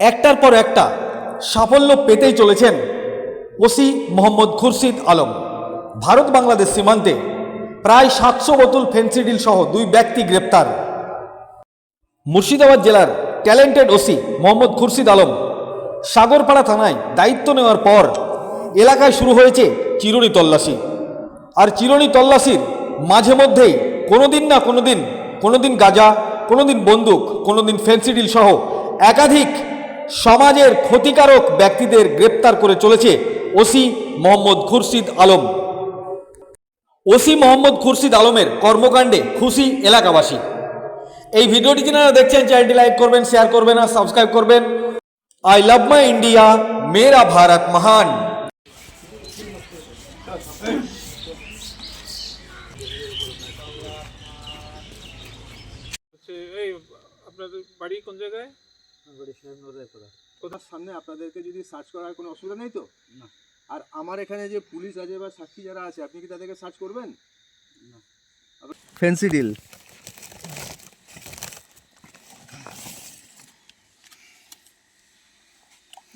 একটার পর একটা সাফল্য পেতেই চলেছেন ওসি মোহাম্মদ খুরশিদ আলম। ভারত বাংলাদেশ সীমান্তে প্রায় সাতশো বোতল ফেন্সিডিল সহ দুই ব্যক্তি গ্রেপ্তার। মুর্শিদাবাদ জেলার ট্যালেন্টেড ওসি মোহাম্মদ খুরশিদ আলম সাগরপাড়া থানায় দায়িত্ব নেওয়ার পর এলাকায় শুরু হয়েছে চিরুনি তল্লাশি। আর চিরুনি তল্লাশির মাঝে মধ্যেই কোনোদিন না কোনোদিন কোনোদিন গাজা, কোনোদিন বন্দুক, কোনোদিন ফেন্সিডিল সহ একাধিক সমাজের ক্ষতিকারক ব্যক্তিদের গ্রেপ্তার করে চলেছে ওসি মোহাম্মদ খুরশিদ আলম। ওসি মোহাম্মদ খুরশিদ আলমের কর্মকাণ্ডে খুশি এলাকাবাসী। এই ভিডিওটি যারা দেখছেন, চ্যানেলটি লাইক করবেন, শেয়ার করবেন আর সাবস্ক্রাইব করবেন। আই লাভ মাই ইন্ডিয়া, মেরা ভারত মহান। আপনাদের বাড়ি কোন জায়গায়? সামনে আপনাদেরকে যদি সার্চ করার কোনো অসুবিধা নেই তো? আর আমার এখানে যে পুলিশ আছে বা সাক্ষী যারা আছে আপনি কি তাদেরকে সার্চ করবেন?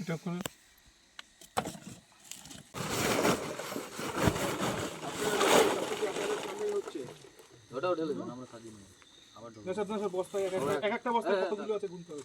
এটা করে না স্যার, না স্যার, বস্তায় এক একটা- এক একটা বস্তায় কতগুলো আছে? গুনতে হবে।